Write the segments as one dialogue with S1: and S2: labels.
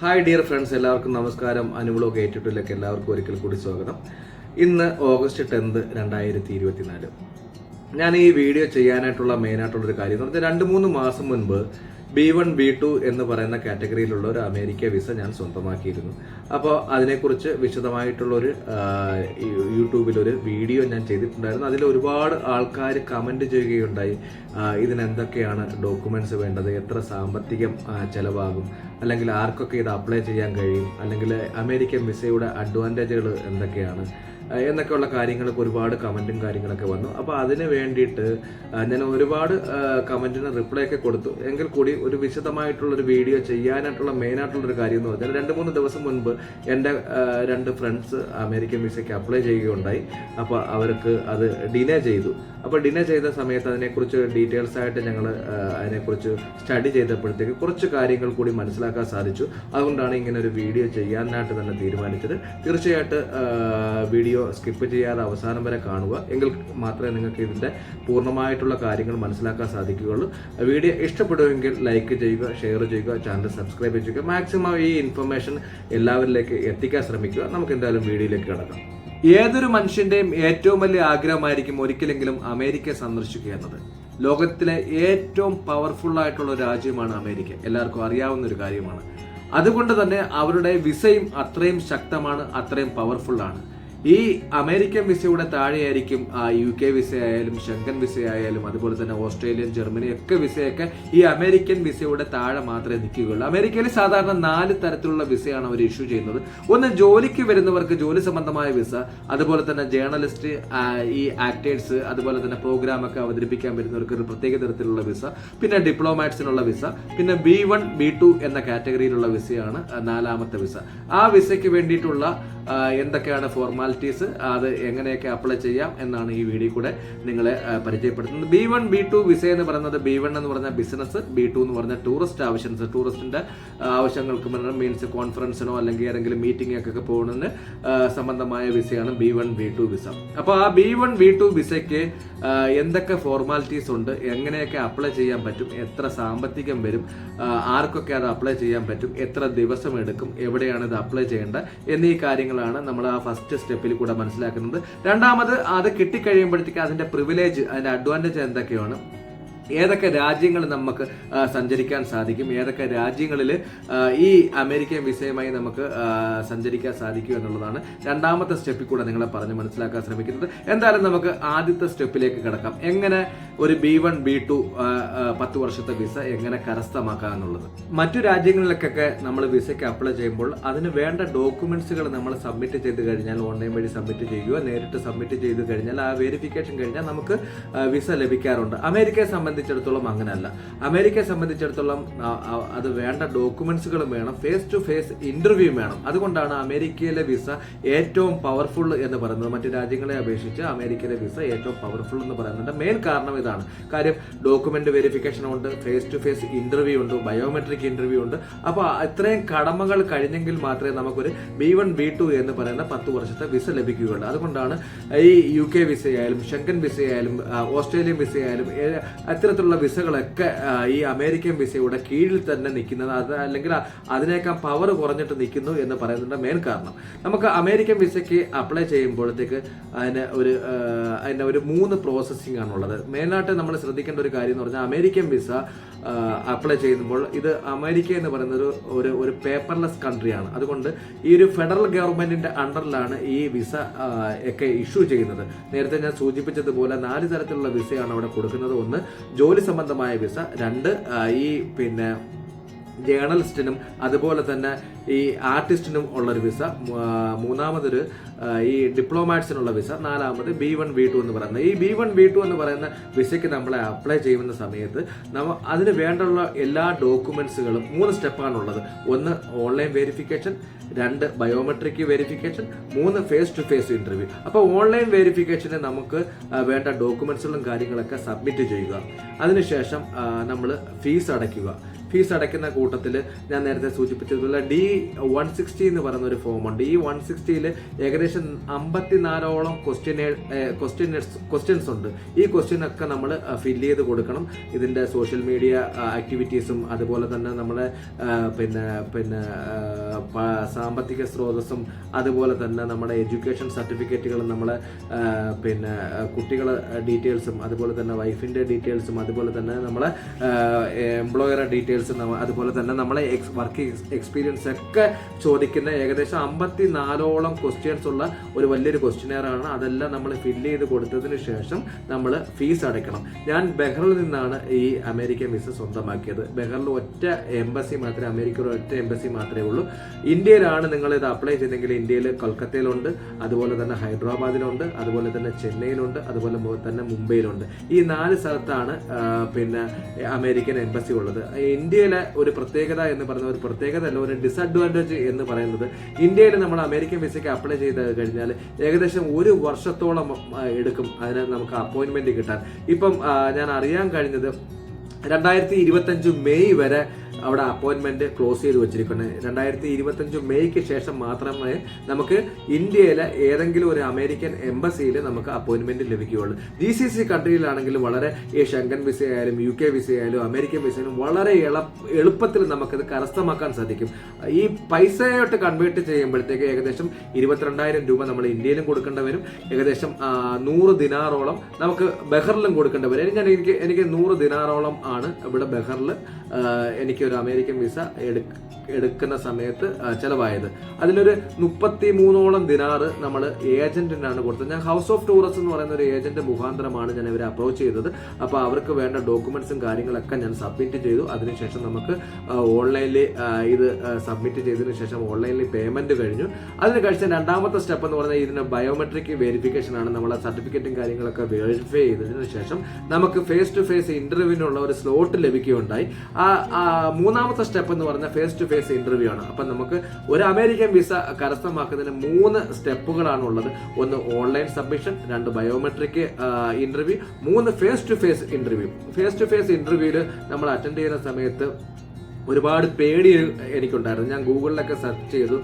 S1: Hi dear friends എല്ലാവർക്കും നമസ്കാരം. അനുവിളോ കേട്ടിട്ടിലേക്ക് എല്ലാവർക്കും ഒരിക്കൽ കൂടി സ്വാഗതം. ഇന്ന് ഓഗസ്റ്റ് ടെൻത്ത് രണ്ടായിരത്തി ഇരുപത്തിനാല് ഞാൻ ഈ വീഡിയോ ചെയ്യാനായിട്ടുള്ള മെയിനായിട്ടുള്ളൊരു കാര്യം എന്ന് പറഞ്ഞാൽ രണ്ട് മൂന്ന് മാസം മുൻപ് ബി വൺ ബി ടു എന്ന് പറയുന്ന കാറ്റഗറിയിലുള്ള ഒരു അമേരിക്ക വിസ ഞാൻ സ്വന്തമാക്കിയിരുന്നു. അപ്പോൾ അതിനെക്കുറിച്ച് വിശദമായിട്ടുള്ള ഒരു യൂട്യൂബിൽ ഒരു വീഡിയോ ഞാൻ ചെയ്തിട്ടുണ്ടായിരുന്നു. അതിൽ ഒരുപാട് ആൾക്കാർ കമന്റ് ചെയ്യുകയുണ്ടായി. ഇതിനെന്തൊക്കെയാണ് ഡോക്യുമെന്റ്സ് വേണ്ടത്? എത്ര സാമ്പത്തികം ചിലവാകും? അല്ലെങ്കിൽ ആർക്കൊക്കെ ഇത് അപ്ലൈ ചെയ്യാൻ കഴിയും? അല്ലെങ്കിൽ അമേരിക്കൻ വിസയുടെ അഡ്വാന്റേജുകൾ എന്തൊക്കെയാണ്? എന്നൊക്കെയുള്ള കാര്യങ്ങളൊക്കെ ഒരുപാട് കമന്റും കാര്യങ്ങളൊക്കെ വന്നു. അപ്പോൾ അതിന് വേണ്ടിയിട്ട് ഞാൻ ഒരുപാട് കമന്റിന് റിപ്ലൈ ഒക്കെ കൊടുത്തു. എങ്കിൽ കൂടി ഒരു വിശദമായിട്ടുള്ള ഒരു വീഡിയോ ചെയ്യാനായിട്ടുള്ള മെയിൻ ആയിട്ടുള്ള ഒരു കാര്യം എന്ന് പറഞ്ഞാൽ രണ്ട് മൂന്ന് ദിവസം മുൻപ് എന്റെ രണ്ട് ഫ്രണ്ട്സ് അമേരിക്കൻ വിസയ്ക്ക് അപ്ലൈ ചെയ്യുകയുണ്ടായി. അപ്പോൾ അവർക്ക് അത് ഡിനേ ചെയ്തു. അപ്പോൾ ഡിന്നർ ചെയ്ത സമയത്ത് അതിനെക്കുറിച്ച് ഡീറ്റെയിൽസ് ആയിട്ട് ഞങ്ങൾ അതിനെക്കുറിച്ച് സ്റ്റഡി ചെയ്തപ്പോഴത്തേക്ക് കുറച്ച് കാര്യങ്ങൾ കൂടി മനസ്സിലാക്കാൻ സാധിച്ചു. അതുകൊണ്ടാണ് ഇങ്ങനെ ഒരു വീഡിയോ ചെയ്യാനായിട്ട് തന്നെ തീരുമാനിച്ചത്. തീർച്ചയായിട്ട് വീഡിയോ സ്കിപ്പ് ചെയ്യാതെ അവസാനം വരെ കാണുക. എങ്കിൽ മാത്രമേ നിങ്ങൾക്ക് ഇതിന്റെ പൂർണമായിട്ടുള്ള കാര്യങ്ങൾ മനസ്സിലാക്കാൻ സാധിക്കുകയുള്ളൂ. വീഡിയോ ഇഷ്ടപ്പെടുമെങ്കിൽ ലൈക്ക് ചെയ്യുക ഷെയർ ചെയ്യുക ചാനൽ സബ്സ്ക്രൈബ് ചെയ്യുക. മാക്സിമം ഈ ഇൻഫർമേഷൻ എല്ലാവരിലേക്ക് എത്തിക്കാൻ ശ്രമിക്കുക. നമുക്ക് എന്തായാലും വീഡിയോയിലേക്ക് കിടക്കാം. ഏതൊരു മനുഷ്യന്റെയും ഏറ്റവും വലിയ ആഗ്രഹമായിരിക്കും ഒരിക്കലെങ്കിലും അമേരിക്ക സന്ദർശിക്കുക എന്നത്. ലോകത്തിലെ ഏറ്റവും പവർഫുൾ ആയിട്ടുള്ള രാജ്യമാണ് അമേരിക്ക. എല്ലാവർക്കും അറിയാവുന്ന ഒരു കാര്യമാണ്. അതുകൊണ്ട് തന്നെ അവരുടെ വിസയും അത്രയും ശക്തമാണ് അത്രയും പവർഫുൾ ആണ്. ഈ അമേരിക്കൻ വിസയുടെ താഴെയായിരിക്കും ആ, യു കെ വിസ ആയാലും ശങ്കൻ വിസ ആയാലും അതുപോലെ തന്നെ ഓസ്ട്രേലിയൻ ജർമ്മനി ഒക്കെ വിസയൊക്കെ ഈ അമേരിക്കൻ വിസയുടെ താഴെ മാത്രമേ നിൽക്കുകയുള്ളൂ. അമേരിക്കയിൽ സാധാരണ നാല് തരത്തിലുള്ള വിസയാണ് അവർ ഇഷ്യൂ ചെയ്യുന്നത്. ഒന്ന് ജോലിക്ക് വരുന്നവർക്ക് ജോലി സംബന്ധമായ വിസ അതുപോലെ തന്നെ ജേർണലിസ്റ്റ് ഈ ആക്ടേഴ്സ് അതുപോലെ തന്നെ പ്രോഗ്രാമൊക്കെ അവതരിപ്പിക്കാൻ വരുന്നവർക്ക് ഒരു പ്രത്യേക തരത്തിലുള്ള വിസ പിന്നെ ഡിപ്ലോമാറ്റ്സിനുള്ള വിസ പിന്നെ ബി വൺ ബി ടു എന്ന കാറ്റഗറിയിലുള്ള വിസയാണ് നാലാമത്തെ വിസ. ആ വിസയ്ക്ക് വേണ്ടിയിട്ടുള്ള എന്തൊക്കെയാണ് ഫോർമാലിറ്റീസ് അത് എങ്ങനെയൊക്കെ അപ്ലൈ ചെയ്യാം എന്നാണ് ഈ വീഡിയോ കൂടെ നിങ്ങളെ പരിചയപ്പെടുത്തുന്നത്. B one B two visa എന്ന് പറയുന്നത് ബി വൺ എന്ന് പറഞ്ഞ ബിസിനസ് ബി ടു എന്ന് പറഞ്ഞ ടൂറിസ്റ്റ് ആവശ്യംസ് ടൂറിസ്റ്റിന്റെ ആവശ്യങ്ങൾക്ക് മീൻസ് കോൺഫറൻസിനോ അല്ലെങ്കിൽ ഏതെങ്കിലും മീറ്റിംഗ് ഒക്കെ പോകുന്നതിന് സംബന്ധമായ വിസയാണ് B one B two visa അപ്പോൾ ആ ബി വൺ ബി ടു വിസയ്ക്ക് എന്തൊക്കെ ഫോർമാലിറ്റീസ് ഉണ്ട്? എങ്ങനെയൊക്കെ അപ്ലൈ ചെയ്യാൻ പറ്റും? എത്ര സാമ്പത്തികം വരും? ആർക്കൊക്കെ അത് അപ്ലൈ ചെയ്യാൻ പറ്റും? എത്ര ദിവസം എടുക്കും? എവിടെയാണ് ഇത് അപ്ലൈ ചെയ്യേണ്ടത്? എന്നീ കാര്യങ്ങളാണ് നമ്മൾ ആ ഫസ്റ്റ് സ്റ്റെപ്പിൽ കൂടെ മനസ്സിലാക്കുന്നത്. രണ്ടാമത് അത് കിട്ടിക്കഴിയുമ്പോഴത്തേക്ക് അതിന്റെ പ്രിവിലേജ് അതിന്റെ അഡ്വാന്റേജ് എന്തൊക്കെയാണ്? ഏതൊക്കെ രാജ്യങ്ങൾ നമുക്ക് സഞ്ചരിക്കാൻ സാധിക്കും? ഏതൊക്കെ രാജ്യങ്ങളിൽ ഈ അമേരിക്കൻ വിസയുമായി നമുക്ക് സഞ്ചരിക്കാൻ സാധിക്കും എന്നുള്ളതാണ് രണ്ടാമത്തെ സ്റ്റെപ്പിൽ കൂടെ നിങ്ങളെ പറഞ്ഞ് മനസ്സിലാക്കാൻ ശ്രമിക്കുന്നത്. എന്തായാലും നമുക്ക് ആദ്യത്തെ സ്റ്റെപ്പിലേക്ക് കിടക്കാം. എങ്ങനെ ഒരു ബി വൺ ബി ടു പത്ത് വർഷത്തെ വിസ എങ്ങനെ കരസ്ഥമാക്കാം എന്നുള്ളത്. മറ്റു രാജ്യങ്ങളിലേക്കൊക്കെ നമ്മൾ വിസയ്ക്ക് അപ്ലൈ ചെയ്യുമ്പോൾ അതിന് വേണ്ട ഡോക്യുമെന്റ്സുകൾ നമ്മൾ സബ്മിറ്റ് ചെയ്ത് കഴിഞ്ഞാൽ ഓൺലൈൻ വഴി സബ്മിറ്റ് ചെയ്യുകയോ നേരിട്ട് സബ്മിറ്റ് ചെയ്ത് കഴിഞ്ഞാൽ ആ വെരിഫിക്കേഷൻ കഴിഞ്ഞാൽ നമുക്ക് വിസ ലഭിക്കാറുണ്ട്. അമേരിക്കയെ സംബന്ധിച്ചിടത്തോളം അങ്ങനെയല്ല. അമേരിക്കയെ സംബന്ധിച്ചിടത്തോളം അത് വേണ്ട ഡോക്യുമെന്റ്സുകളും വേണം. ഫേസ് ടു ഫേസ് ഇന്റർവ്യൂ വേണം. അതുകൊണ്ടാണ് അമേരിക്കയിലെ വിസ ഏറ്റവും പവർഫുൾ എന്ന് പറയുന്നത്. മറ്റു രാജ്യങ്ങളെ അപേക്ഷിച്ച് അമേരിക്കയിലെ വിസ ഏറ്റവും പവർഫുൾ എന്ന് പറയുന്നതിന്റെ മെയിൻ കാരണം ഇതാണ്. കാര്യം ഡോക്യുമെന്റ് വെരിഫിക്കേഷൻ ഉണ്ട് ഫേസ് ടു ഫേസ് ഇന്റർവ്യൂ ഉണ്ട് ബയോമെട്രിക് ഇന്റർവ്യൂ ഉണ്ട്. അപ്പോൾ ഇത്രയും കടമകൾ കഴിഞ്ഞെങ്കിൽ മാത്രമേ നമുക്കൊരു ബി വൺ ബി ടു എന്ന് പറയുന്ന പത്ത് വർഷത്തെ വിസ ലഭിക്കുകയുള്ളൂ. അതുകൊണ്ടാണ് ഈ യു കെ വിസയായാലും ഷെങ്കൻ വിസയായാലും ഓസ്ട്രേലിയൻ വിസയായാലും അത്തരത്തിലുള്ള വിസകളൊക്കെ ഈ അമേരിക്കൻ വിസയുടെ കീഴിൽ തന്നെ നിൽക്കുന്നത് അത് അല്ലെങ്കിൽ അതിനേക്കാൾ പവർ കുറഞ്ഞിട്ട് നിൽക്കുന്നു എന്ന് പറയുന്നതിന്റെ മെയിൻ കാരണം. നമുക്ക് അമേരിക്കൻ വിസയ്ക്ക് അപ്ലൈ ചെയ്യുമ്പോഴത്തേക്ക് അതിന് ഒരു അതിന്റെ ഒരു മൂന്ന് പ്രോസസ്സിംഗ് ആണുള്ളത് മെയിനായിട്ട് നമ്മൾ ശ്രദ്ധിക്കേണ്ട ഒരു കാര്യം എന്ന് പറഞ്ഞാൽ അമേരിക്കൻ വിസ അപ്ലൈ ചെയ്യുമ്പോൾ ഇത് അമേരിക്ക എന്ന് പറയുന്നത് ഒരു ഒരു ഒരു പേപ്പർലെസ് കൺട്രിയാണ് അതുകൊണ്ട് ഈ ഒരു ഫെഡറൽ ഗവൺമെന്റിന്റെ അണ്ടറിലാണ് ഈ വിസ ഒക്കെ ഇഷ്യൂ ചെയ്യുന്നത്. നേരത്തെ ഞാൻ സൂചിപ്പിച്ചതുപോലെ നാല് തരത്തിലുള്ള വിസയാണ് അവിടെ കൊടുക്കുന്നത്. ഒന്ന് ജോലി സംബന്ധമായ വിസ രണ്ട് ഈ പിന്നെ ജേർണലിസ്റ്റിനും അതുപോലെ തന്നെ ഈ ആർട്ടിസ്റ്റിനും ഉള്ളൊരു വിസ. മൂന്നാമതൊരു ഈ ഡിപ്ലോമാറ്റ്സിനുള്ള വിസ. നാലാമത് ബി വൺ ബി ടു എന്ന് പറയുന്നത് ഈ ബി വൺ ബി ടു എന്ന് പറയുന്ന വിസയ്ക്ക് നമ്മളെ അപ്ലൈ ചെയ്യുന്ന സമയത്ത് നമ്മൾ അതിന് വേണ്ടുള്ള എല്ലാ ഡോക്യുമെന്റ്സുകളും മൂന്ന് സ്റ്റെപ്പാണുള്ളത്. ഒന്ന് ഓൺലൈൻ വെരിഫിക്കേഷൻ രണ്ട് ബയോമെട്രിക് വെരിഫിക്കേഷൻ മൂന്ന് ഫേസ് ടു ഫേസ് ഇന്റർവ്യൂ അപ്പോൾ ഓൺലൈൻ വെരിഫിക്കേഷന് നമുക്ക് വേണ്ട ഡോക്യുമെന്റ്സുകളും കാര്യങ്ങളൊക്കെ സബ്മിറ്റ് ചെയ്യുക. അതിനുശേഷം നമ്മൾ ഫീസ് അടയ്ക്കുക. ഫീസ് അടയ്ക്കുന്ന കൂട്ടത്തിൽ ഞാൻ നേരത്തെ സൂചിപ്പിച്ചതുപോലെ ഡി വൺ സിക്സ്റ്റി എന്ന് പറയുന്ന ഒരു ഫോം ഉണ്ട്. ഈ വൺ സിക്സ്റ്റിയിൽ ഏകദേശം അമ്പത്തിനാലോളം ക്വസ്റ്റ്യൻ ക്വസ്റ്റ്യൻസ് ക്വസ്റ്റ്യൻസ് ഉണ്ട്. ഈ ക്വസ്റ്റ്യൻ ഒക്കെ നമ്മൾ ഫില്ല് ചെയ്ത് കൊടുക്കണം. ഇതിന്റെ സോഷ്യൽ മീഡിയ ആക്ടിവിറ്റീസും അതുപോലെ തന്നെ നമ്മളെ പിന്നെ പിന്നെ സാമ്പത്തിക സ്രോതസ്സും അതുപോലെ തന്നെ നമ്മുടെ എഡ്യൂക്കേഷൻ സർട്ടിഫിക്കറ്റുകളും നമ്മളെ പിന്നെ കുട്ടികളെ ഡീറ്റെയിൽസും അതുപോലെ തന്നെ വൈഫിന്റെ ഡീറ്റെയിൽസും അതുപോലെ തന്നെ നമ്മളെ എംപ്ലോയറുടെ ഡീറ്റെയിൽസും അതുപോലെ തന്നെ നമ്മളെ വർക്ക് എക്സ്പീരിയൻസ് ഒക്കെ ചോദിക്കുന്ന ഏകദേശം അമ്പത്തി നാലോളം ക്വസ്റ്റ്യൻസ് ഉള്ള ഒരു വലിയൊരു ക്വസ്റ്റ്യനെയർ ആണ്. അതെല്ലാം നമ്മൾ ഫില്ല് ചെയ്ത് കൊടുത്തതിന് ശേഷം നമ്മൾ ഫീസ് അടയ്ക്കണം. ഞാൻ ബെഹ്റിൽ നിന്നാണ് ഈ അമേരിക്കൻ വിസ സ്വന്തമാക്കിയത്. ബെഹ്റിൽ ഒറ്റ എംബസി മാത്രമേ അമേരിക്കയുടെ ഒറ്റ എംബസി മാത്രമേ ഉള്ളൂ. ഇന്ത്യയിലാണ് നിങ്ങൾ ഇത് അപ്ലൈ ചെയ്തെങ്കിൽ ഇന്ത്യയിൽ കൊൽക്കത്തയിലുണ്ട് അതുപോലെ തന്നെ ഹൈദരാബാദിലുണ്ട് അതുപോലെ തന്നെ ചെന്നൈയിലുണ്ട് അതുപോലെ തന്നെ മുംബൈയിലുണ്ട്. ഈ നാല് സ്ഥലത്താണ് പിന്നെ അമേരിക്കൻ എംബസി ഉള്ളത്. ഇന്ത്യയിലെ ഒരു പ്രത്യേകത എന്ന് പറയുന്നത് ഒരു പ്രത്യേകത അല്ല ഒരു ഡിസഡ്വാന്റേജ് എന്ന് പറയുന്നത്. ഇന്ത്യയിൽ നമ്മൾ അമേരിക്കൻ വിസയ്ക്ക് അപ്ലൈ ചെയ്ത് കഴിഞ്ഞാൽ ഏകദേശം ഒരു വർഷത്തോളം എടുക്കും അതിന് നമുക്ക് അപ്പോയിൻമെന്റ് കിട്ടാൻ. ഇപ്പം ഞാൻ അറിയാൻ കഴിഞ്ഞത് രണ്ടായിരത്തി ഇരുപത്തഞ്ച് മെയ് വരെ അവിടെ അപ്പോയിന്റ്മെന്റ് ക്ലോസ് ചെയ്ത് വെച്ചിരിക്കുന്നത് രണ്ടായിരത്തി ഇരുപത്തഞ്ച് മെയ്ക്ക് ശേഷം മാത്രമേ നമുക്ക് ഇന്ത്യയിലെ ഏതെങ്കിലും ഒരു അമേരിക്കൻ എംബസിയിൽ നമുക്ക് അപ്പോയിന്റ്മെന്റ് ലഭിക്കുകയുള്ളൂ. ജി സി സി കൺട്രിയിലാണെങ്കിൽ വളരെ ഈ ഷെങ്കൻ വിസ ആയാലും യു കെ വിസ ആയാലും അമേരിക്കൻ വിസ ആയാലും വളരെ എള എളുപ്പത്തിൽ നമുക്കത് കരസ്ഥമാക്കാൻ സാധിക്കും. ഈ പൈസയായിട്ട് കൺവേർട്ട് ചെയ്യുമ്പോഴത്തേക്ക് ഏകദേശം ഇരുപത്തിരണ്ടായിരം രൂപ നമ്മൾ ഇന്ത്യയിലും കൊടുക്കേണ്ടി വരും ഏകദേശം നൂറ് ദിനാറോളം നമുക്ക് ബഹറിലും കൊടുക്കേണ്ടി വരും ഞാൻ എനിക്ക് എനിക്ക് നൂറ് ദിനാറോളം ആണ് ഇവിടെ ബഹറിൽ എനിക്ക് ഒരു അമേരിക്കൻ വിസ എടുക്ക എടുക്കുന്ന സമയത്ത് ചിലവായത്. അതിലൊരു മുപ്പത്തി മൂന്നോളം ദിനാറ് നമ്മൾ ഏജന്റിനാണ് കൊടുത്തത്. ഞാൻ ഹൗസ് ഓഫ് ടൂറിസം എന്ന് പറയുന്ന ഒരു ഏജന്റ് മുഖാന്തരമാണ് ഞാൻ ഇവരെ അപ്രോച്ച് ചെയ്തത്. അപ്പോൾ അവർക്ക് വേണ്ട ഡോക്യുമെന്റ്സും കാര്യങ്ങളൊക്കെ ഞാൻ സബ്മിറ്റ് ചെയ്തു. അതിനുശേഷം നമുക്ക് ഓൺലൈനിൽ ഇത് സബ്മിറ്റ് ചെയ്തതിനു ശേഷം ഓൺലൈനിൽ പേയ്മെന്റ് കഴിഞ്ഞു. അതിന് കഴിച്ച രണ്ടാമത്തെ സ്റ്റെപ്പ് എന്ന് പറഞ്ഞാൽ ഇതിന് ബയോമെട്രിക് വെരിഫിക്കേഷൻ ആണ് നമ്മൾ സർട്ടിഫിക്കറ്റും കാര്യങ്ങളൊക്കെ വെരിഫൈ ചെയ്തതിനു ശേഷം നമുക്ക് ഫേസ് ടു ഫേസ് ഇന്റർവ്യൂവിനുള്ള ഒരു സ്ലോട്ട് ലഭിക്കുകയുണ്ടായി. ആ മൂന്നാമത്തെ സ്റ്റെപ്പ് എന്ന് പറഞ്ഞാൽ ഫേസ് ടു ഫേസ് ഇന്റർവ്യൂ ആണ്. അപ്പം നമുക്ക് ഒരു അമേരിക്കൻ വിസ കരസ്ഥമാക്കുന്നതിന് മൂന്ന് സ്റ്റെപ്പുകളാണ് ഉള്ളത് ഒന്ന് ഓൺലൈൻ സബ്മിഷൻ രണ്ട് ബയോമെട്രിക് ഇന്റർവ്യൂ മൂന്ന് face to face interview face to face ഇന്റർവ്യൂവിൽ നമ്മൾ അറ്റൻഡ് ചെയ്യുന്ന സമയത്ത് ഒരുപാട് പേടി എനിക്കുണ്ടായിരുന്നു. ഞാൻ ഗൂഗിളിലൊക്കെ സെർച്ച് ചെയ്തു.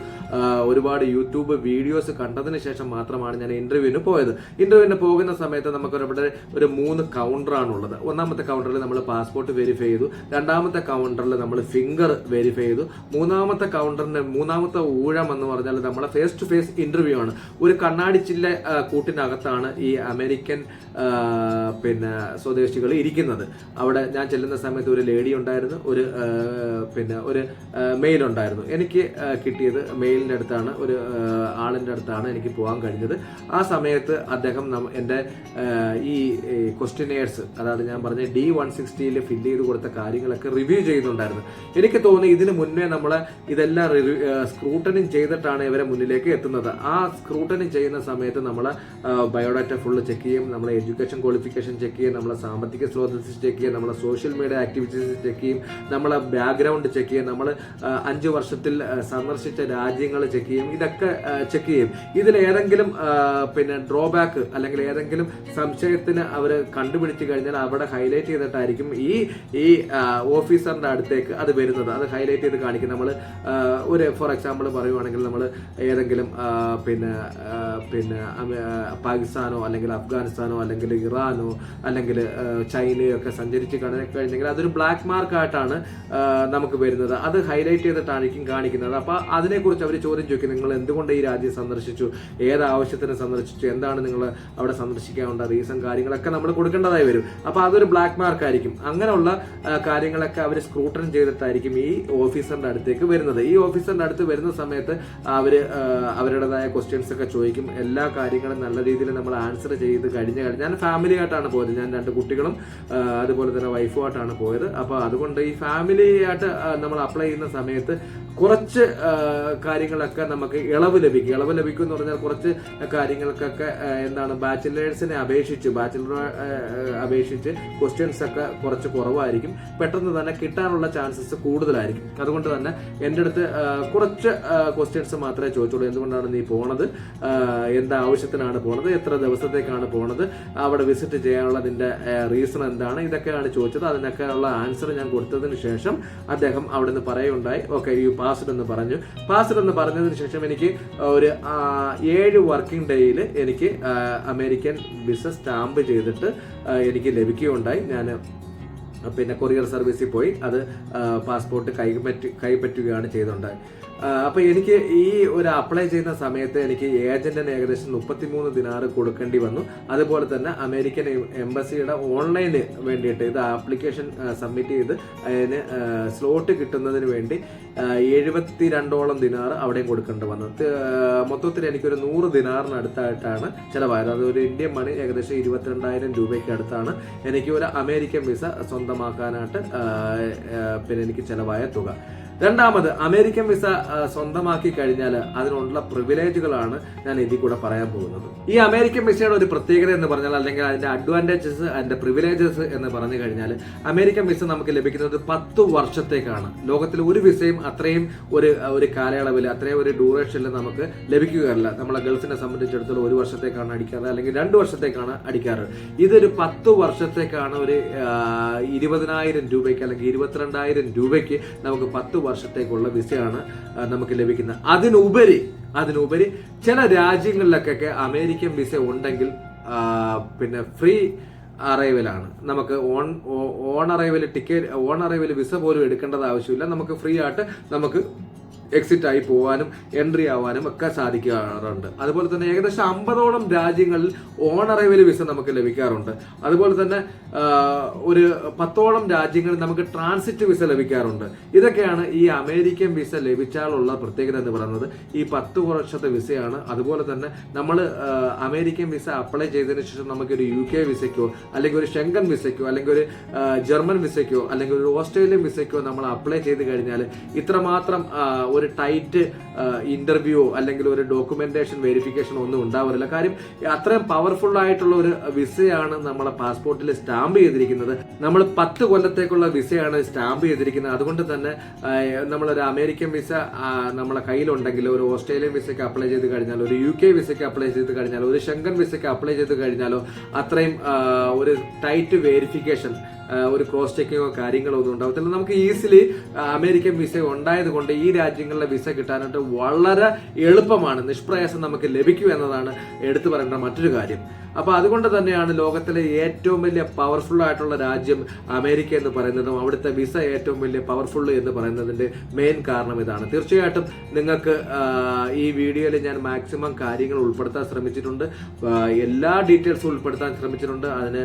S1: ഒരുപാട് യൂട്യൂബ് വീഡിയോസ് കണ്ടതിന് ശേഷം മാത്രമാണ് ഞാൻ ഇന്റർവ്യൂവിന് പോയത്. ഇന്റർവ്യൂവിന് പോകുന്ന സമയത്ത് നമുക്ക് ഇവിടെ ഒരു മൂന്ന് കൗണ്ടറാണ് ഉള്ളത്. ഒന്നാമത്തെ കൗണ്ടറിൽ നമ്മൾ പാസ്പോർട്ട് വെരിഫൈ ചെയ്തു. രണ്ടാമത്തെ കൗണ്ടറിൽ നമ്മൾ ഫിംഗർ വെരിഫൈ ചെയ്തു. മൂന്നാമത്തെ കൗണ്ടറിന് മൂന്നാമത്തെ ഊഴം എന്ന് പറഞ്ഞാൽ നമ്മളെ ഫേസ് ടു ഫേസ് ഇന്റർവ്യൂ ആണ്. ഒരു കണ്ണാടി ചില്ല കൂട്ടിനകത്താണ് ഈ അമേരിക്കൻ പിന്നെ സ്വദേശികൾ ഇരിക്കുന്നത്. അവിടെ ഞാൻ ചെല്ലുന്ന സമയത്ത് ഒരു ലേഡി ഉണ്ടായിരുന്നു. ഒരു പിന്നെ ഒരു മെയിൽ ഉണ്ടായിരുന്നു. എനിക്ക് കിട്ടിയത് മെയിലിന്റെ അടുത്താണ് ഒരു ആളിന്റെ അടുത്താണ് എനിക്ക് പോകാൻ കഴിഞ്ഞത്. ആ സമയത്ത് അദ്ദേഹം എന്റെ ഈ ക്വസ്റ്റിനേഴ്സ് അതായത് ഞാൻ പറഞ്ഞ ഡി വൺ സിക്സ്റ്റിയിൽ ഫില്ല് ചെയ്ത് കൊടുത്ത കാര്യങ്ങളൊക്കെ റിവ്യൂ ചെയ്യുന്നുണ്ടായിരുന്നു. എനിക്ക് തോന്നി ഇതിന് മുന്നേ നമ്മൾ ഇതെല്ലാം സ്ക്രൂട്ടനിങ് ചെയ്തിട്ടാണ് ഇവരെ മുന്നിലേക്ക് എത്തുന്നത്. ആ സ്ക്രൂട്ടനിങ് ചെയ്യുന്ന സമയത്ത് നമ്മൾ ബയോഡാറ്റ ഫുള്ള് ചെക്ക് ചെയ്യും നമ്മളെ എഡ്യൂക്കേഷൻ ക്വാളിഫിക്കേഷൻ ചെക്ക് ചെയ്യും നമ്മളെ സാമ്പത്തിക സ്രോതസ് ചെക്ക് ചെയ്യും നമ്മളെ സോഷ്യൽ മീഡിയ ആക്ടിവിറ്റീസ് ചെക്ക് ചെയ്യും നമ്മളെ ബാക്ക്ഗ്രൗണ്ട് ചെക്ക് ചെയ്യും. നമ്മൾ അഞ്ച് വർഷത്തിൽ സന്ദർശിച്ച രാജ്യങ്ങൾ ചെക്ക് ചെയ്യും. ഇതൊക്കെ ചെക്ക് ചെയ്യും. ഇതിൽ ഏതെങ്കിലും പിന്നെ ഡ്രോബാക്ക് അല്ലെങ്കിൽ ഏതെങ്കിലും സംശയത്തിന് അവർ കണ്ടുപിടിച്ച് കഴിഞ്ഞാൽ അവിടെ ഹൈലൈറ്റ് ചെയ്തിട്ടായിരിക്കും ഈ ഈ ഓഫീസറിന്റെ അടുത്തേക്ക് അത് വരുന്നത്. അത് ഹൈലൈറ്റ് ചെയ്ത് കാണിക്കും. നമ്മൾ ഒരു ഫോർ എക്സാമ്പിൾ പറയുവാണെങ്കിൽ നമ്മൾ ഏതെങ്കിലും പിന്നെ പിന്നെ പാകിസ്ഥാനോ അല്ലെങ്കിൽ അഫ്ഗാനിസ്ഥാനോ അല്ലെങ്കിൽ ഇറാനോ അല്ലെങ്കിൽ ചൈനയോ ഒക്കെ സഞ്ചരിച്ച് കഴിഞ്ഞെങ്കിൽ അതൊരു ബ്ലാക്ക് മാർക്ക് ആയിട്ടാണ് നമുക്ക് വരുന്നത്. അത് ഹൈലൈറ്റ് ചെയ്തിട്ടായിരിക്കും കാണിക്കുന്നത്. അപ്പൊ അതിനെക്കുറിച്ച് അവർ ചോദ്യം ചോദിക്കും. നിങ്ങൾ എന്തുകൊണ്ട് ഈ രാജ്യം സന്ദർശിച്ചു? ഏത് ആവശ്യത്തിന് സന്ദർശിച്ചു? എന്താണ് നിങ്ങൾ അവിടെ സന്ദർശിക്കാനുള്ള റീസൺ കാര്യങ്ങളൊക്കെ നമ്മൾ കൊടുക്കേണ്ടതായി വരും. അപ്പൊ അതൊരു ബ്ലാക്ക് മാർക്ക് ആയിരിക്കും. അങ്ങനെയുള്ള കാര്യങ്ങളൊക്കെ അവർ സ്ക്രൂട്ടൺ ചെയ്തിട്ടായിരിക്കും ഈ ഓഫീസറിന്റെ അടുത്തേക്ക് വരുന്നത്. ഈ ഓഫീസറിന്റെ അടുത്ത് വരുന്ന സമയത്ത് അവർ ആ, അവരുടേതായ ക്വസ്റ്റ്യൻസ് ഒക്കെ ചോദിക്കും. എല്ലാ കാര്യങ്ങളും നല്ല രീതിയിൽ നമ്മൾ ആൻസർ ചെയ്ത് കഴിഞ്ഞ കഴിഞ്ഞ് ഞാൻ ഫാമിലി ആയിട്ടാണ് പോയത്. ഞാൻ രണ്ട് കുട്ടികളും അതുപോലെ തന്നെ വൈഫുമായിട്ടാണ് പോയത്. അപ്പോൾ അതുകൊണ്ട് ഈ ഫാമിലി ആയിട്ട് നമ്മൾ അപ്ലൈ ചെയ്യുന്ന സമയത്ത് കുറച്ച് കാര്യങ്ങളൊക്കെ നമുക്ക് ഇളവ് ലഭിക്കും. ഇളവ് ലഭിക്കും എന്ന് പറഞ്ഞാൽ കുറച്ച് കാര്യങ്ങൾക്കൊക്കെ എന്താണ് ബാച്ചിലേഴ്സിനെ അപേക്ഷിച്ച് ബാച്ചിലർ അപേക്ഷിച്ച് ക്വസ്റ്റ്യൻസ് ഒക്കെ കുറച്ച് കുറവായിരിക്കും. പെട്ടെന്ന് തന്നെ കിട്ടാനുള്ള ചാൻസസ് കൂടുതലായിരിക്കും. അതുകൊണ്ട് തന്നെ എന്റെ അടുത്ത് കുറച്ച് ക്വസ്റ്റ്യൻസ് മാത്രമേ ചോദിച്ചുള്ളൂ. എന്തുകൊണ്ടാണ് നീ പോണത്? എന്താ ആവശ്യത്തിനാണ് പോണത്? എത്ര ദിവസത്തേക്കാണ് പോണത്? അവിടെ വിസിറ്റ് ചെയ്യാനുള്ളതിന്റെ റീസൺ എന്താണ്? ഇതൊക്കെയാണ് ചോദിച്ചത്. അതിനൊക്കെ ഉള്ള ആൻസർ ഞാൻ കൊടുത്തതിന് ശേഷം അദ്ദേഹം അവിടെ നിന്ന് പറയുണ്ടായി ഓക്കെ യു പാസ്ഡ് എന്ന് പറഞ്ഞു. പാസ്ഡ് എന്ന് പറഞ്ഞതിന് ശേഷം എനിക്ക് ഒരു ഏഴ് വർക്കിംഗ് ഡേയിൽ എനിക്ക് അമേരിക്കൻ വിസ സ്റ്റാമ്പ് ചെയ്തിട്ട് എനിക്ക് ലഭിക്കുകയുണ്ടായി. ഞാൻ പിന്നെ കൊറിയർ സർവീസിൽ പോയി അത് പാസ്പോർട്ട് കൈപ്പറ്റി കൈപ്പറ്റുകയാണ് ചെയ്തുണ്ടായി അപ്പോൾ എനിക്ക് ഈ ഒരു അപ്ലൈ ചെയ്യുന്ന സമയത്ത് എനിക്ക് ഏജന്റിന് ഏകദേശം മുപ്പത്തിമൂന്ന് ദിനാറ് കൊടുക്കേണ്ടി വന്നു. അതുപോലെ തന്നെ അമേരിക്കൻ എംബസിയുടെ ഓൺലൈന് വേണ്ടിയിട്ട് ഇത് ആപ്ലിക്കേഷൻ സബ്മിറ്റ് ചെയ്ത് അതിന് സ്ലോട്ട് കിട്ടുന്നതിന് വേണ്ടി എഴുപത്തി രണ്ടോളം ദിനാറ് അവിടെയും കൊടുക്കേണ്ടി വന്നു. മൊത്തത്തിൽ എനിക്കൊരു നൂറ് ദിനാറിനടുത്തായിട്ടാണ് ചിലവായത്. അത് ഒരു ഇന്ത്യൻ മണി ഏകദേശം ഇരുപത്തിരണ്ടായിരം രൂപയ്ക്ക് അടുത്താണ്. എനിക്ക് ഒരു അമേരിക്കൻ വിസ സ്വന്തമാക്കാനായിട്ട് പിന്നെ എനിക്ക് ചിലവായ തുക. രണ്ടാമത് അമേരിക്കൻ വിസ സ്വന്തമാക്കി കഴിഞ്ഞാൽ അതിനുള്ള പ്രിവിലേജുകളാണ് ഞാൻ ഇതിൽ കൂടെ പറയാൻ പോകുന്നത്. ഈ അമേരിക്കൻ വിസയുടെ ഒരു പ്രത്യേകത എന്ന് പറഞ്ഞാൽ അല്ലെങ്കിൽ അതിന്റെ അഡ്വാന്റേജസ് അതിന്റെ പ്രിവിലേജസ് എന്ന് പറഞ്ഞു കഴിഞ്ഞാൽ അമേരിക്കൻ വിസ നമുക്ക് ലഭിക്കുന്നത് പത്ത് വർഷത്തേക്കാണ്. ലോകത്തിൽ ഒരു വിസയും അത്രയും ഒരു ഒരു കാലയളവിൽ അത്രയും ഒരു ഡ്യൂറേഷനിൽ നമുക്ക് ലഭിക്കുകയല്ല. നമ്മളെ ഗൾഫിനെ സംബന്ധിച്ചിടത്തോളം ഒരു വർഷത്തേക്കാണ് അടിക്കാറ് അല്ലെങ്കിൽ രണ്ട് വർഷത്തേക്കാണ് അടിക്കാറ്. ഇതൊരു പത്ത് വർഷത്തേക്കാണ് ഒരു ഇരുപതിനായിരം രൂപയ്ക്ക് അല്ലെങ്കിൽ ഇരുപത്തിരണ്ടായിരം രൂപയ്ക്ക് നമുക്ക് പത്ത് വർഷത്തേക്കുള്ള വിസയാണ് നമുക്ക് ലഭിക്കുന്നത്. അതിനുപരി അതിനുപരി ചില രാജ്യങ്ങളിലൊക്കെ അമേരിക്കൻ വിസ ഉണ്ടെങ്കിൽ പിന്നെ ഫ്രീ അറൈവലാണ്. നമുക്ക് on on arrival ticket on arrival visa പോലും എടുക്കേണ്ടത് ആവശ്യമില്ല. നമുക്ക് ഫ്രീ ആയിട്ട് നമുക്ക് എക്സിറ്റ് ആയി പോകാനും എൻട്രി ആവാനും ഒക്കെ സാധിക്കാറുണ്ട്. അതുപോലെ തന്നെ ഏകദേശം അമ്പതോളം രാജ്യങ്ങളിൽ ഓൺ അറൈവൽ വിസ നമുക്ക് ലഭിക്കാറുണ്ട്. അതുപോലെ തന്നെ ഒരു പത്തോളം രാജ്യങ്ങളിൽ നമുക്ക് ട്രാൻസിറ്റ് വിസ ലഭിക്കാറുണ്ട്. ഇതൊക്കെയാണ് ഈ അമേരിക്കൻ വിസ ലഭിച്ചാലുള്ള പ്രത്യേകത എന്ന് പറയുന്നത്. ഈ പത്ത് വർഷത്തെ വിസയാണ് അതുപോലെ തന്നെ നമ്മൾ അമേരിക്കൻ വിസ അപ്ലൈ ചെയ്തതിന് ശേഷം നമുക്കൊരു യു കെ വിസയ്ക്കോ അല്ലെങ്കിൽ ഒരു ഷെങ്കൻ വിസയ്ക്കോ അല്ലെങ്കിൽ ഒരു ജർമ്മൻ വിസയ്ക്കോ അല്ലെങ്കിൽ ഒരു ഓസ്ട്രേലിയൻ വിസയ്ക്കോ നമ്മൾ അപ്ലൈ ചെയ്ത് കഴിഞ്ഞാൽ ഇത്രമാത്രം ഒരു ടൈറ്റ് ഇന്റർവ്യൂ അല്ലെങ്കിൽ ഒരു ഡോക്യുമെന്റേഷൻ വെരിഫിക്കേഷൻ ഒന്നും ഉണ്ടാവില്ല കാര്യം അത്രയും പവർഫുൾ ആയിട്ടുള്ള ഒരു വിസയാണ് നമ്മളെ പാസ്പോർട്ടിൽ സ്റ്റാമ്പ് ചെയ്തിരിക്കുന്നത്. നമ്മൾ പത്ത് കൊല്ലത്തേക്കുള്ള വിസയാണ് സ്റ്റാമ്പ് ചെയ്തിരിക്കുന്നത്. അതുകൊണ്ട് തന്നെ നമ്മളൊരു അമേരിക്കൻ വിസ നമ്മളെ കയ്യിലുണ്ടെങ്കിൽ ഒരു ഓസ്ട്രേലിയൻ വിസയ്ക്ക് അപ്ലൈ ചെയ്ത് കഴിഞ്ഞാൽ ഒരു യു കെ വിസയ്ക്ക് അപ്ലൈ ചെയ്ത് കഴിഞ്ഞാൽ ഒരു ശങ്കൻ വിസയ്ക്ക് അപ്ലൈ ചെയ്ത് കഴിഞ്ഞാലോ അത്രയും ഒരു ടൈറ്റ് വെരിഫിക്കേഷൻ ഒരു ക്രോസ് ചെക്കിങ്ങോ കാര്യങ്ങളോ ഒന്നും ഉണ്ടാവത്തില്ല. നമുക്ക് ഈസിലി അമേരിക്കൻ വിസ ഉണ്ടായത് കൊണ്ട് ഈ രാജ്യങ്ങളിലെ വിസ കിട്ടാനായിട്ട് വളരെ എളുപ്പമാണ് നിഷ്പ്രയാസം നമുക്ക് ലഭിക്കും എന്നതാണ് എടുത്തു പറയേണ്ട മറ്റൊരു കാര്യം. അപ്പൊ അതുകൊണ്ട് തന്നെയാണ് ലോകത്തിലെ ഏറ്റവും വലിയ പവർഫുൾ ആയിട്ടുള്ള രാജ്യം അമേരിക്ക എന്ന് പറയുന്നതും അവിടുത്തെ വിസ ഏറ്റവും വലിയ പവർഫുൾ എന്ന് പറയുന്നതിന്റെ മെയിൻ കാരണം ഇതാണ്. തീർച്ചയായിട്ടും നിങ്ങൾക്ക് ഈ വീഡിയോയിൽ ഞാൻ മാക്സിമം കാര്യങ്ങൾ ഉൾപ്പെടുത്താൻ ശ്രമിച്ചിട്ടുണ്ട്. എല്ലാ ഡീറ്റെയിൽസും ഉൾപ്പെടുത്താൻ ശ്രമിച്ചിട്ടുണ്ട്. അതിന്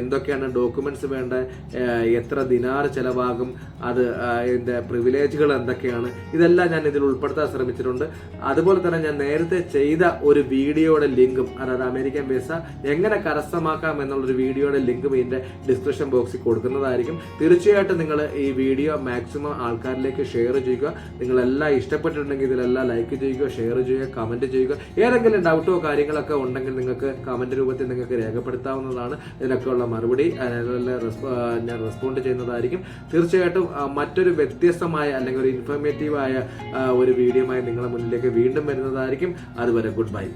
S1: എന്തൊക്കെയാണ് ഡോക്യുമെന്റ്സ് വേണ്ട ആ, എത്ര ദിനാർ ചെലവാകും? അത് ആ, ഇതിന്റെ പ്രിവിലേജുകൾ എന്തൊക്കെയാണ്? ഇതെല്ലാം ഞാൻ ഇതിൽ ഉൾപ്പെടുത്താൻ ശ്രമിച്ചിട്ടുണ്ട്. അതുപോലെ തന്നെ ഞാൻ നേരത്തെ ചെയ്ത ഒരു വീഡിയോയുടെ ലിങ്കും അതായത് അമേരിക്കൻ വിസ എങ്ങനെ കരസ്ഥമാക്കാം എന്നുള്ളൊരു വീഡിയോയുടെ ലിങ്കും ഇതിന്റെ ഡിസ്ക്രിപ്ഷൻ ബോക്സിൽ കൊടുക്കുന്നതായിരിക്കും. തീർച്ചയായിട്ടും നിങ്ങൾ ഈ വീഡിയോ മാക്സിമം ആൾക്കാരിലേക്ക് ഷെയർ ചെയ്യുക. നിങ്ങളെല്ലാം ഇഷ്ടപ്പെട്ടിട്ടുണ്ടെങ്കിൽ ഇതിലെല്ലാം ലൈക്ക് ചെയ്യുക ഷെയർ ചെയ്യുക കമന്റ് ചെയ്യുക. ഏതെങ്കിലും ഡൗട്ടോ കാര്യങ്ങളൊക്കെ ഉണ്ടെങ്കിൽ നിങ്ങൾക്ക് കമന്റ് രൂപത്തിൽ നിങ്ങൾക്ക് രേഖപ്പെടുത്താവുന്നതാണ്. ഇതിനൊക്കെയുള്ള മറുപടി. റെസ്പോ- ഞാൻ റെസ്പോണ്ട് ചെയ്യുന്നതായിരിക്കും. തീർച്ചയായിട്ടും മറ്റൊരു വ്യത്യസ്തമായ അല്ലെങ്കിൽ ഒരു ഇൻഫോർമേറ്റീവായ ഒരു വീഡിയോമായി നിങ്ങളുടെ മുന്നിലേക്ക് വീണ്ടും വരുന്നതായിരിക്കും. അതുവരെ ഗുഡ് ബൈ